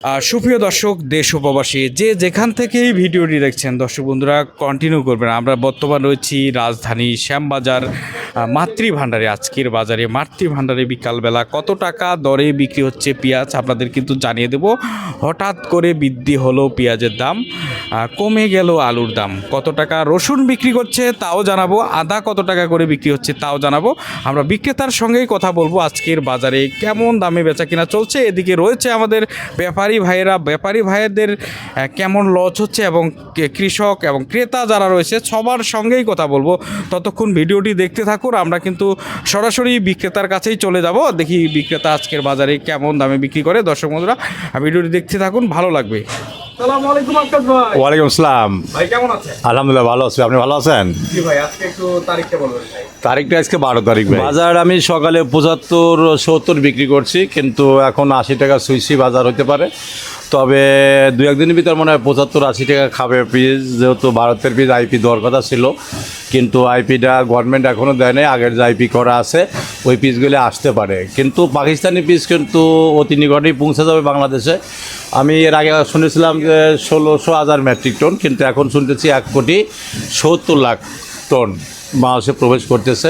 আর সুপ্রিয় দর্শক, দেশ উপবাসী, যে যেখান থেকেই ভিডিওটি দেখছেন, দর্শক বন্ধুরা কন্টিনিউ করবেন। আমরা বর্তমান রয়েছি রাজধানী শ্যামবাজার। মাতৃভাণ্ডারে, আজকের বাজারে মাতৃভাণ্ডারে বিকালবেলা কত টাকা দরে বিক্রি হচ্ছে পেঁয়াজ আপনাদের কিন্তু জানিয়ে দেব। হঠাৎ করে বৃদ্ধি হলো পেঁয়াজের দাম কমে গেল আলুর দাম। কত টাকা রসুন বিক্রি করছে তাও জানাব, আদা কত টাকা করে বিক্রি হচ্ছে তাও জানাব। আমরা বিক্রেতার সঙ্গেই কথা বলব আজকের বাজারে কেমন দামে বেচা কিনা চলছে। এদিকে রয়েছে আমাদের ব্যাপারী ভাইয়েরা, ব্যাপারী ভাইয়েদের কেমন লস হচ্ছে এবং কৃষক এবং ক্রেতা যারা রয়েছে সবার সঙ্গেই কথা বলব। ততক্ষণ ভিডিওটি দেখতে থাকুন। আমরা কিন্তু সরাসরি বিক্রেতার কাছেই চলে যাব। দেখি বিক্রেতা আজকের বাজারে কেমন দামে বিক্রি করে। দর্শক বন্ধুরা ভিডিওটি দেখতে থাকুন ভালো লাগবে। ভাই। ওয়ালাইকুম আসসালাম ভাই কেমন আছেন? আলহামদুলিল্লাহ ভালো আছি। আপনি ভালো আছেন? জি ভাই আজকে একটু তারিখটা বলবেন ভাই। তারিখটা আজকে বারো তারিখ বাজার আমি সকালে পঁচাত্তর সত্তর বিক্রি করছি কিন্তু এখন আশি টাকা সুইসি বাজার হতে পারে। তবে দু একদিনের ভিতর মনে হয় পঁচাত্তর আশি টাকা খাবে পিস যেহেতু ভারতের পিস আইপি দেওয়ার কথা ছিল। কিন্তু আইপিটা গভর্নমেন্ট এখনও দেয় নাই, আগের যে আইপি করা আছে, ওই পিসগুলি আসতে পারে। কিন্তু পাকিস্তানি পিস কিন্তু অতি নিকটেই পৌঁছে যাবে বাংলাদেশে। আমি এর আগে শুনেছিলাম যে ষোলোশো হাজার মেট্রিক টন কিন্তু এখন শুনতেছি এক কোটি সত্তর লাখ টন বাংলাদেশে প্রবেশ করতেছে।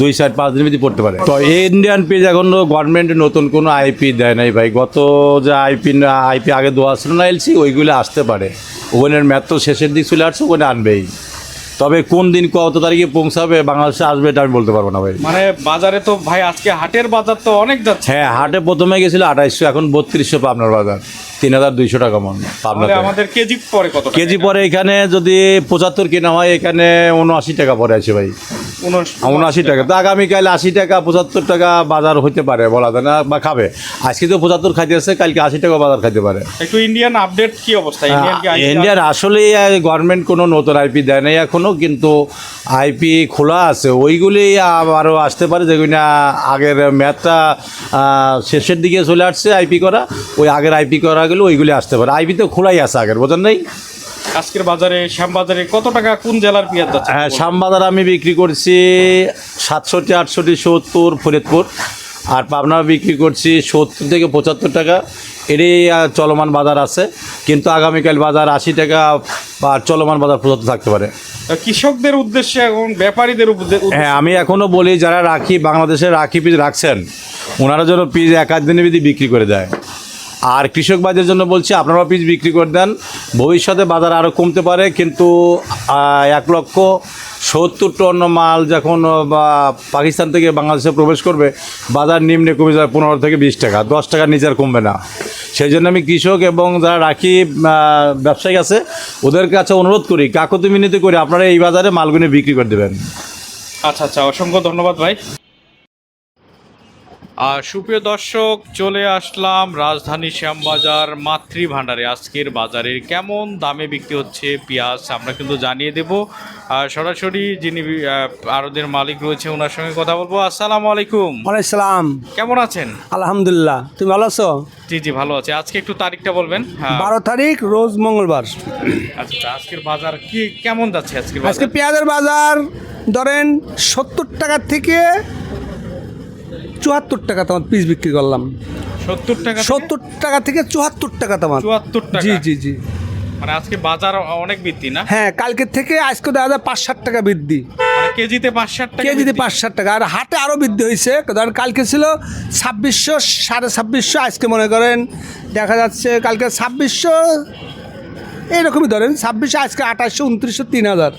দুই সাইড পাঁচ দিন মধ্যে পড়তে পারে। তো এই ইন্ডিয়ান পেজ এখন গভর্নমেন্ট নতুন কোনো আইপি দেয় নাই ভাই। গত যে আইপি আইপি আগে দেওয়া ছিল না, এলসি, ওইগুলো আসতে পারে। ওখানের ম্যাথ তো শেষের দিক চলে আসছে, ওখানে আনবেই। তবে কোন দিন কত তারিখে পৌঁছাবে বাংলাদেশে আসবে এটা আমি বলতে পারব না ভাই। মানে বাজারে তো ভাই আজকে হাটের বাজার তো অনেক যাচ্ছে। হ্যাঁ হাটে প্রথমে গেছিল আঠাইশশো এখন বত্রিশশো পাবনার বাজার। তিন হাজার দুইশো টাকা মন পাবনাতে। আমাদের কেজি পরে কত কেজি পরে এখানে যদি পঁচাত্তর কেনা হয় এখানে উনআশি টাকা পরে আছে ভাই। উনআশি। টাকা। তো আগামীকাল আশি টাকা পঁচাত্তর টাকা বাজার হতে পারে বলা যায় না বা খাবে। আজকে তো পঁচাত্তর খাইতেছে কালকে আশি টাকা বাজার খাইতে পারে। একটু ইন্ডিয়ান আপডেট কি অবস্থা? ইন্ডিয়ান আসলে গভর্নমেন্ট কোনো নতুন আইপি দেয় নাই এখনও কিন্তু আইপি খোলা আছে। ওইগুলি আরও আসতে পারে যেগুলি না আগের ম্যাথটা শেষের দিকে চলে আসছে আইপি করা ওই আগের আইপি করা গেলে ওইগুলি আসতে পারে। আইপি তো খোলাই আছে আগের বোঝেন নাই? আজকের বাজারে শ্যামবাজারে কত টাকা কোন জেলার পেঁয়াজ যাচ্ছে? হ্যাঁ শ্যামবাজার আমি বিক্রি করছি সাতষট্টি আটষট্টি সত্তর ফরিদপুর। আর পাবনা বিক্রি করছি সত্তর থেকে পঁচাত্তর টাকা। এরই চলমান বাজার আছে। কিন্তু আগামীকাল বাজার আশি টাকা বা চলমান বাজার পঁচাত্তর থাকতে পারে। কৃষকদের উদ্দেশ্যে এখন ব্যাপারীদের উদ্দেশ্যে? হ্যাঁ আমি এখনও বলি যারা রাখি বাংলাদেশে রাখি পিস রাখছেন ওনারা যেন পিস এক আধ দিনের বিধি বিক্রি করে দেয়। আর কৃষক বাজারের জন্য বলছি, আপনারাও পিস বিক্রি করে দেন। ভবিষ্যতে বাজার আরও কমতে পারে, কিন্তু এক লক্ষ সত্তর টন মাল যখন পাকিস্তান থেকে বাংলাদেশে প্রবেশ করবে, বাজার নিম্নে কমে যাবে পনেরো থেকে বিশ টাকা, দশ টাকার নিচে আর কমবে না। সেই জন্য আমি কৃষক এবং যারা রাখি ব্যবসায়ী আছে, ওদের কাছে অনুরোধ করি, কাকতি মিনতি করে আপনারা এই বাজারে মালগুলি বিক্রি করে দেবেন। আচ্ছা আচ্ছা অসংখ্য ধন্যবাদ ভাই। আর সুপ্রিয় দর্শক চলে আসলাম রাজধানী শ্যামবাজার মাতৃ ভাণ্ডারে আজকের বাজারের কেমন দামে বিক্রি হচ্ছে পেঁয়াজ আমরা কিন্তু জানিয়ে দেব। আর সরাসরি যিনি আরদের মালিক রয়েছে ওনার সঙ্গে কথা বলব। আসসালামু আলাইকুম। ওয়ালাইসালাম কেমন আছেন? আলহামদুলিল্লাহ। তুমি ভালো আছো? জি জি ভালো আছে। আজকে একটু তারিখটা বলবেন। হ্যাঁ। বারো তারিখ রোজ মঙ্গলবার। আচ্ছা আজকের বাজার কি কেমন যাচ্ছে আজকের আজকে পেঁয়াজের বাজার ধরেন সত্তর টাকা থেকে চুয়াত্তর টাকা তোমার পিস বিক্রি করলাম। সত্তর টাকা থেকে? সত্তর টাকা থেকে চুয়াত্তর টাকা তোমার। চুয়াত্তর টাকা? জি জি জি। মানে আজকে বাজার অনেক বৃদ্ধি না? হ্যাঁ কালকের থেকে আজকে দেখা যায় পাঁচ ষাট টাকা বৃদ্ধি। মানে কেজিতে পাঁচ ষাট টাকা কেজিতে পাঁচ ষাট টাকা। আর হাটে আরও বৃদ্ধি হয়েছে। ধরেন কালকে ছিল ছাব্বিশশো সাড়ে ছাব্বিশশো আজকে মনে করেন দেখা যাচ্ছে কালকে ছাব্বিশশো এইরকমই ধরেন ছাব্বিশশো আজকে আঠাশশো উনত্রিশশো তিন হাজার।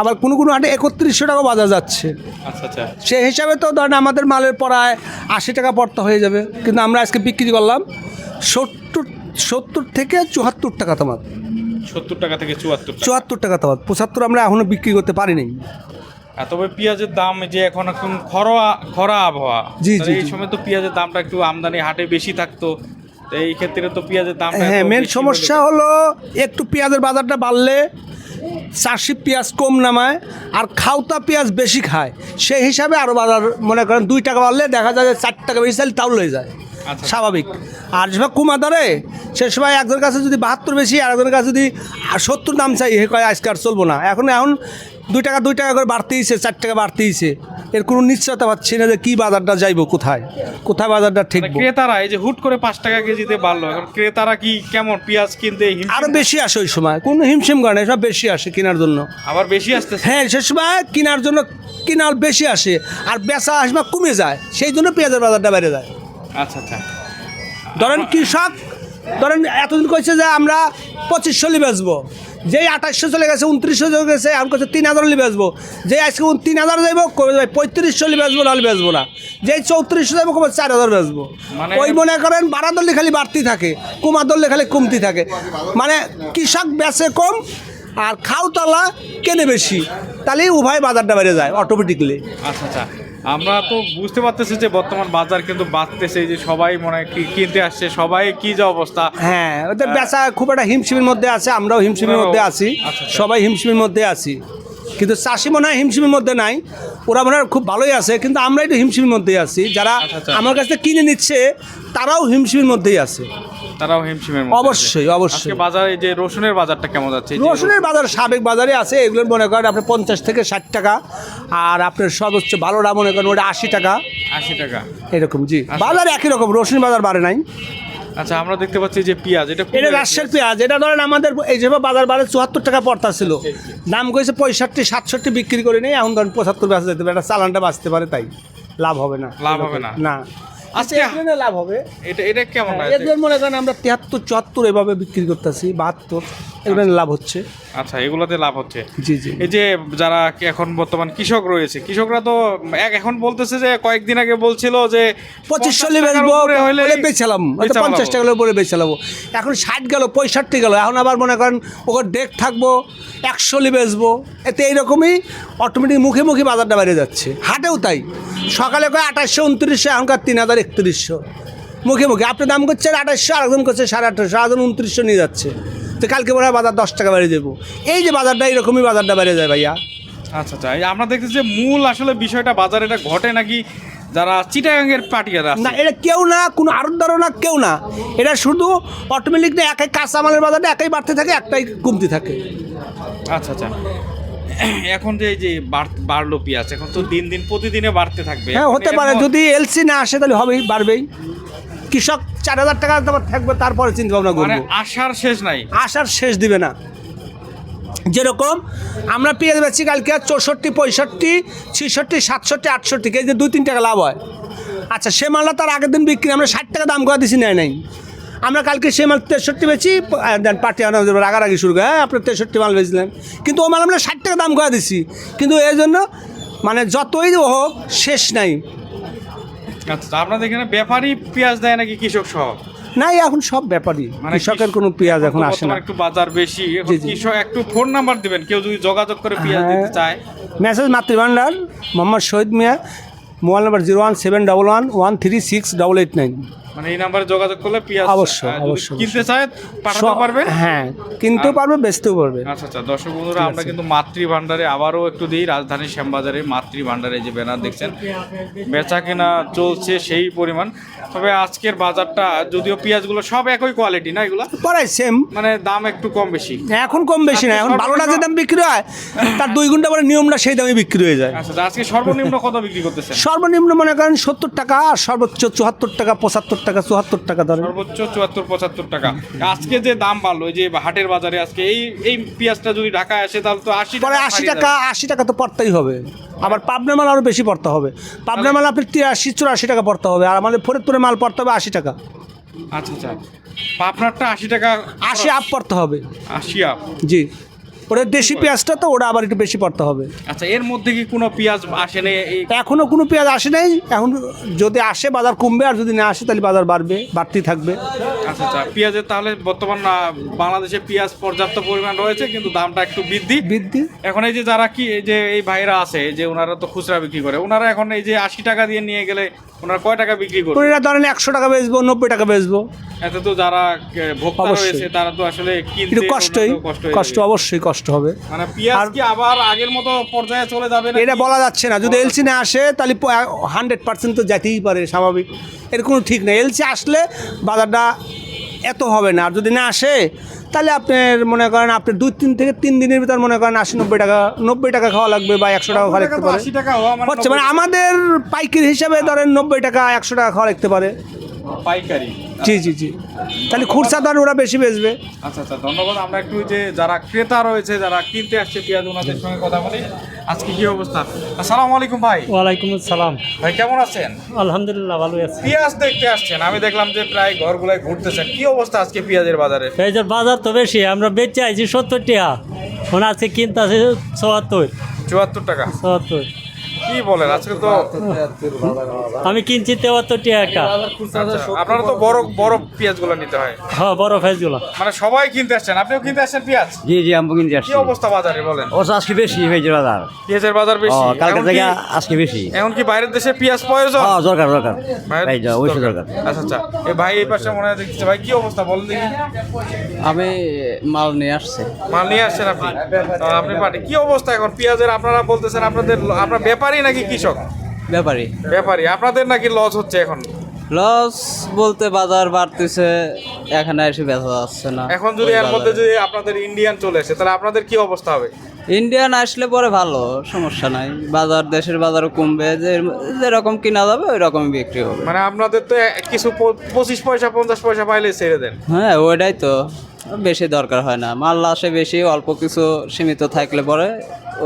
আবার কোনো কোনো হাটে একত্রিশশো টাকা বাজার যাচ্ছে। আচ্ছা আচ্ছা। সেই হিসাবে তো ধরেন আমাদের মালের পড়ায় আশি টাকা পড়তে হয়ে যাবে। কিন্তু আমরা আজকে বিক্রি করলাম সত্তর সত্তর থেকে চুয়াত্তর টাকা তোমার সত্তর টাকা থেকে চুয়াত্তর চুয়াত্তর টাকা তোমার পঁচাত্তর আমরা এখনও বিক্রি করতে পারিনি তবে পেঁয়াজের দাম যে এখন এখন খরা খরা আবহাওয়া। জি, জি, এই সময় তো পেঁয়াজের দামটা একটু আমদানি হাটে বেশি থাকতো। এই ক্ষেত্রে তো পেঁয়াজের দাম হ্যাঁ মেন সমস্যা হলো একটু পেঁয়াজের বাজারটা বাড়লে চাষি পেঁয়াজ কম নামায় আর খাওতা পেঁয়াজ বেশি খায়। সেই হিসাবে আরও বাজার মনে করেন দুই টাকা বাড়লে দেখা যায় যে চার টাকা বেশি চাইলে তাও লয়ে যায়। আচ্ছা। স্বাভাবিক। আর যে কুমা ধরে সে সময় একজনের কাছে যদি বাহাত্তর বেশি আর একজনের কাছে যদি সত্তর দাম চাই হে কয় আজকে আর চলবো না। এখন এখন দুই টাকা দুই টাকা করে বাড়তেইছে চার টাকা বাড়তে বাড়তেইছে এর কোনো নিশ্চয়তা পাচ্ছি না যে কী বাজারটা যাইবো কোথায়? কোথায় বাজারটা ঠিক ক্রেতারা এই যে হুট করে পাঁচ টাকা কেজিতে বাড়লো এখন ক্রেতারা কি কেমন পেঁয়াজ কিনতে আরও বেশি আসে ওই সময়। কোনো হিমশিম করে না সব বেশি আসে কেনার জন্য। আবার বেশি আসতেছে? হ্যাঁ সে সময় কেনার জন্য কেনার বেশি আসে আর বেচা আসবে কমে যায়। সেই জন্য পেঁয়াজের বাজারটা বেড়ে যায়। আচ্ছা আচ্ছা। ধরেন কৃষক ধরেন এতদিন কইছে যে আমরা পঁচিশশো লি বেচবো। যেই আঠাশশো চলে গেছে উনত্রিশশো চলে গেছে এখন করছে তিন হাজার হলে বেচবো। যেই আজকে তিন হাজার যাইবো কবে যাবে পঁয়ত্রিশশো আসব বেচবো নাহলে বেচবো না। যেই চৌত্রিশশো যাব কবে চার হাজার বেচবো। মানে- ওই মনে করেন বাড়া দললে খালি বাড়তি থাকে কুমার খালি কমতি থাকে। মানে কৃষক বেচে কম আর খাওতলা কেনে বেশি? তাহলে উভয় বাজারটা বেড়ে যায় অটোমেটিকলি আচ্ছা আচ্ছা। আমরা তো বুঝতে পারতেছি যে বর্তমান বাজার কিন্তু বাড়তেছে যে সবাই মনে হয় কি- কিনতে আসছে সবাই কি যে অবস্থা। হ্যাঁ ওদের বেচা খুব একটা হিমশিমের মধ্যে আছে আমরাও হিমশিমের মধ্যে আছি আচ্ছা, আচ্ছা। সবাই হিমশিমের মধ্যে আছি। কিন্তু চাষি মনে হয় হিমশিমের মধ্যে নাই ওরা মনে হয় খুব ভালোই আছে কিন্তু আমরা একটু হিমশিমের মধ্যেই আছি। যারা আচ্ছা। আমার কাছ থেকে কিনে নিচ্ছে তারাও হিমশিমের মধ্যেই আছে। তারাও হিমশিমের অবশ্যই, অবশ্যই। আজকে বাজারে যে রসুনের বাজারটা কেমন যাচ্ছে? রসুনের বাজার সাবেক বাজারে আছে এগুলো মনে করেন আপনার পঞ্চাশ থেকে ষাট টাকা আর আপনার সর্বোচ্চ ভালোটা মনে করেন ওটা আশি টাকা। আশি টাকা। এরকম জি। আচ্ছা। বাজার একই রকম রসুন বাজার বাড়ে নাই। আচ্ছা আমরা দেখতে পাচ্ছি যে পেঁয়াজ এটা এটা রাজশাহীর পেঁয়াজ এটা ধরেন আমাদের এই যে বাজার বারে চুয়াত্তর টাকা পড়তা ছিল। দাম করেছে পঁয়ষট্টি সাতষট্টি বিক্রি করে নেই এখন ধরেন পঁচাত্তর বেচা যেতে পারে এটা চালানটা বাঁচতে পারে তাই। লাভ হবে না। লাভ হবে না। না। আজকে এখানে লাভ হবে। এটা এটা কেমন এদের মনে করেন আমরা তিয়াত্তর চুয়াত্তর এভাবে বিক্রি করতেছি বাহাত্তর। এগুলো লাভ হচ্ছে। আচ্ছা এগুলোতে লাভ হচ্ছে। জি জি। এই যে যারা এখন বর্তমান কৃষক রয়েছে কৃষকরা তো এক এখন বলতেছে যে কয়েকদিন আগে বলছিল যে পঁচিশশো 50 লি টাকার বেচবো উপরে হইলে বলে বেচালাম পঞ্চাশ। টাকার উপরে বেচালাম এখন ষাট গেল পঁয়ষট্টি গেল এখন আবার মনে করেন ওকে ডেক থাকব একশো লি বেচবো। এতে এইরকমই অটোমেটিক মুখে মুখে বাজারটা বেড়ে যাচ্ছে। হাটেও তাই। সকালে কয় আঠাশশো উনত্রিশশো এখনকার তিন হাজার একত্রিশশো। মুখে মুখে। আপনি দাম করছেন আঠাশশো আরেকজন করছে সাড়ে আঠাশশো আরেকজন উনত্রিশশো নিয়ে যাচ্ছে। তো কালকে মনে হয় বাজার দশ টাকা বেড়ে দেবো এই যে বাজারটা এইরকমই বাজারটা বেড়ে যায় ভাইয়া। আচ্ছা আচ্ছা আমরা দেখতেছি যে মূল আসলে বিষয়টা বাজারে এটা ঘটে নাকি যারা চিটাগাঙ্গের পাটিয়ারা না এটা কেউ না কোনো আরতদারও না কেউ না। এটা শুধু অটোমেটিক না একাই কাঁচামালের বাজারটা একাই বাড়তে থাকে একটাই কমতে থাকে। আচ্ছা আচ্ছা। এখন যে এই যে বাড়- বাড়লো পেঁয়াজ এখন তো দিন দিন প্রতিদিনে বাড়তে থাকবে। হ্যাঁ হতে পারে যদি এলসি না আসে তাহলে হবেই বাড়বেই। কৃষক চার হাজার টাকা থাকবে তারপরে চিন্তা ভাবনা করব আসার শেষ নাই। আসার শেষ দিবে না। যেরকম আমরা পেঁয়াজ বেচি কালকে চৌষট্টি পঁয়ষট্টি ছিষট্টি সাতষট্টি আটষট্টি কেজি দুই তিন টাকা লাভ হয়। আচ্ছা সে মালটা তার আগের দিন বিক্রি আমরা ষাট টাকা দাম করে দিছি নেয় নাই। আমরা কালকে সে মাল তেষট্টি বেচি দেন পার্টি আনা রাগারাগি শুরু করে হ্যাঁ আপনি তেষট্টি মাল বেচলেন। কিন্তু ও মাল আমরা ষাট টাকা দাম করে দিছি। কিন্তু এই জন্য মানে যতই হোক শেষ নাই। আচ্ছা আপনাদের এখানে ব্যাপারই পেঁয়াজ দেয় নাকি কৃষক সহ নাই এখন সব ব্যাপারই মানে কৃষকের কোনো পেঁয়াজ এখন আসে না। একটু বাজার বেশি। কৃষক একটু ফোন নাম্বার দিবেন কেউ যদি যোগাযোগ করে পেঁয়াজ হ্যাঁ। দিতে চায়। Message Matribhandar Mohammad Shahid Mia mobile number zero one seven double one one three six double eight nine. মানে এই নাম্বারে যোগাযোগ করলে পেঁয়াজ অবশ্যই, অবশ্যই, কিনতে চায় পাঠাতে পারবে? হ্যাঁ কিনতেও পারবে বেচতেও পারবে। আচ্ছা আচ্ছা দর্শক বন্ধুরা আমরা কিন্তু মাতৃ ভান্ডারে আবারও একটু দিই রাজধানীর শ্যামবাজারে মাতৃ ভান্ডারে যে ব্যানার দেখছেন বেচা কেনা চলছে সেই পরিমাণ। তবে আজকের বাজারটা যদিও পেঁয়াজগুলো সব একই কোয়ালিটি না এগুলো? পড়াই সেম মানে দাম একটু কম বেশি। এখন কম বেশি না এখন ভালোটা যে দাম বিক্রি হয় তার দুই ঘণ্টা পরে নিয়মটা সেই দামে বিক্রি হয়ে যায়। আচ্ছা আচ্ছা, আজকে সর্বনিম্ন কত বিক্রি করতেছেন? সর্বনিম্ন মনে করেন সত্তর টাকা আর সর্বোচ্চ চুয়াত্তর টাকা পঁচাত্তর টাকা চুয়াত্তর টাকা ধরেন। সর্বোচ্চ চুয়াত্তর পঁচাত্তর টাকা। আজকে যে দাম বাড়লো এই যে হাটের বাজারে আজকে এই এই পেঁয়াজটা যদি ঢাকায় আসে তাহলে তো আশি পরে আশি টাকা আশি টাকা তো পড়তেই হবে। আবার পাবনা মাল আরও বেশি পড়তে হবে। পাবনা মাল আপনার তিরাশি চুরাশি টাকা পড়তে হবে। আর আমাদের ফরিদপুরে মাল পড়তে হবে আশি টাকা। আচ্ছা আচ্ছা। আপনারটা আশি টাকা আশি আপ পড়তে হবে। আশি আপ জি। ওটা দেশি পেঁয়াজটা তো ওটা আবার একটু বেশি পড়তে হবে। আচ্ছা এর মধ্যে কি কোনো পেঁয়াজ আসেনি এই এখনও কোনো পেঁয়াজ আসে নাই। এখন যদি আসে বাজার কমবে আর যদি না আসে তাহলে বাজার বাড়বে বাড়তি থাকবে। আচ্ছা আচ্ছা পেঁয়াজের তাহলে বর্তমান বাংলাদেশে পেঁয়াজ পর্যাপ্ত পরিমাণ রয়েছে কিন্তু দামটা একটু বৃদ্ধি। বৃদ্ধি। এখন এই যে যারা কি এই যে এই ভাইরা আছে যে ওনারা তো খুচরা বিক্রি করে ওনারা এখন এই যে আশি টাকা দিয়ে নিয়ে গেলে ওনারা কয় টাকা বিক্রি করবে? ওরা ধরেন একশো টাকা বেচবো নব্বই টাকা বেচবো। এতে তো যারা ভোক্তা রয়েছে তারা তো আসলে কিনতে কষ্টই কষ্ট। অবশ্যই কষ্ট হবে। মানে পেঁয়াজ কি আবার আগের মতো পর্যায়ে চলে যাবে না এটা বলা যাচ্ছে না। যদি এলসি না আসে তাহলে হান্ড্রেড পার্সেন্ট তো যেতেই পারে স্বাভাবিক। এর কোনো ঠিক নেই। এলসি আসলে বাজারটা এত হবে না। আর যদি না আসে তাহলে আপনার মনে করেন আপনি দুই তিন থেকে তিন দিনের ভিতর মনে করেন আশি নব্বই টাকা নব্বই টাকা খাওয়া লাগবে বা একশো টাকা খাওয়া লাগতে পারে। মানে হচ্ছে মানে আমাদের পাইকারি হিসাবে ধরেন নব্বই টাকা একশো টাকা খাওয়া লাগতে পারে। পাইকারি। জি জি জি। তাহলে খুরসা ধরেন ওরা বেশি বেচবে। আচ্ছা আচ্ছা ধন্যবাদ। আমরা একটু যে যারা ক্রেতা রয়েছে যারা কিনতে আসছে পেঁয়াজ ওনাদের সঙ্গে কথা বলি। আজকে কি অবস্থা? আসসালামু আলাইকুম ভাই। ওয়ালাইকুম আসসালাম। ভাই কেমন আছেন? আলহামদুলিল্লাহ ভালো আছি। পেঁয়াজ দেখতে আসছেন। আমি দেখলাম যে প্রায় ঘরগুলায় ঘুরতেছেন কি অবস্থা আজকে পেঁয়াজের বাজারে? পেঁয়াজের বাজার তো বেশি। আমরা বেচে আইছি সত্তর টাকা। মানে আজকে কিনতে আছে চুয়াত্তর। চুয়াত্তর টাকা। চুয়াত্তর। কি বলেন? আজকে তো আমি কিনছি টাকা একটা। আচ্ছা, আপনারা তো বড় বড় পেঁয়াজগুলো নিতে হয়। হ্যাঁ বড় মানে সবাই কিনতে আসছেন। আপনিও কিনতে আসছেন পেঁয়াজ? জি জি আমি কিনতে আসছি। কি অবস্থা বাজারে বলেন? ও আজকে বেশি হয়েছে বাজার। পেঁয়াজের বাজার বেশি। কালকে থেকে আজকে বেশি। এখন কি বাইরের দেশে পেঁয়াজ প্রয়োজন হ্যাঁ দরকার দরকার। এই যা দরকার। আচ্ছা আচ্ছা। এই ভাই এই পাশে মনে হয় দেখছে ভাই কি অবস্থা? বলেন দেখি। আমি মাল নিয়ে আসছি। মাল নিয়ে আসছেন আপনি? আপনি পার্টি কি অবস্থা এখন? পেঁয়াজের আপনারা বলতেছেন আপনাদের আপনার ব্যাপারী নাকি কৃষক? ব্যাপারী ব্যাপারী আপনাদের নাকি লস হচ্ছে এখন? লস বলতে বাজার বাড়তেছে এখানে এসে বেচা যাচ্ছে না। এখন যদি এর মধ্যে যদি আপনাদের ইন্ডিয়ান চলে আসে তাহলে আপনাদের কি অবস্থা হবে? ইন্ডিয়ান আসলে পরে ভালো সমস্যা নাই। বাজার দেশের বাজারও কমবে যে যেরকম কিনা যাবে ওই রকম বিক্রি হবে। মানে আপনাদের তো কিছু পঁচিশ পয়সা পঞ্চাশ পয়সা পাইলে ছেড়ে দেন। হ্যাঁ ওইটাই তো। বেশি দরকার হয় না। মাল আসে বেশি অল্প কিছু সীমিত থাকলে পরে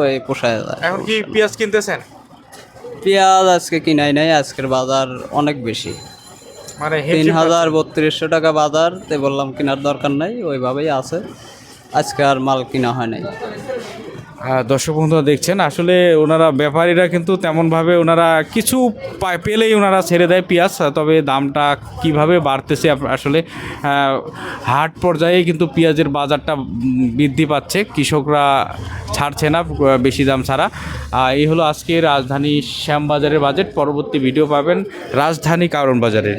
ওই পোষায় যায়। এখন কি পেঁয়াজ কিনতেছেন? পেঁয়াজ আজকে কিনাই নাই আজকের বাজার অনেক বেশি। মানে তিন হাজার বত্রিশশো টাকা বাজার তে বললাম কেনার দরকার নাই ওইভাবেই আছে। আজকে আর মাল কিনা হয় নাই। দর্শক বন্ধুরা দেখছেন, আসলে ওনারা, ব্যাপারীরা কিন্তু তেমনভাবে ওনারা কিছু পেলেই ওনারা ছেড়ে দেয় পেঁয়াজ তবে দামটা কীভাবে বাড়তেছে আসলে হাট পর্যায়ে কিন্তু পেঁয়াজের বাজারটা বৃদ্ধি পাচ্ছে, কৃষকরা ছাড়ছে না বেশি দাম ছাড়া। এই হলো আজকে রাজধানী শ্যামবাজারের বাজেট, পরবর্তী ভিডিও পাবেন রাজধানী কারণ বাজারের।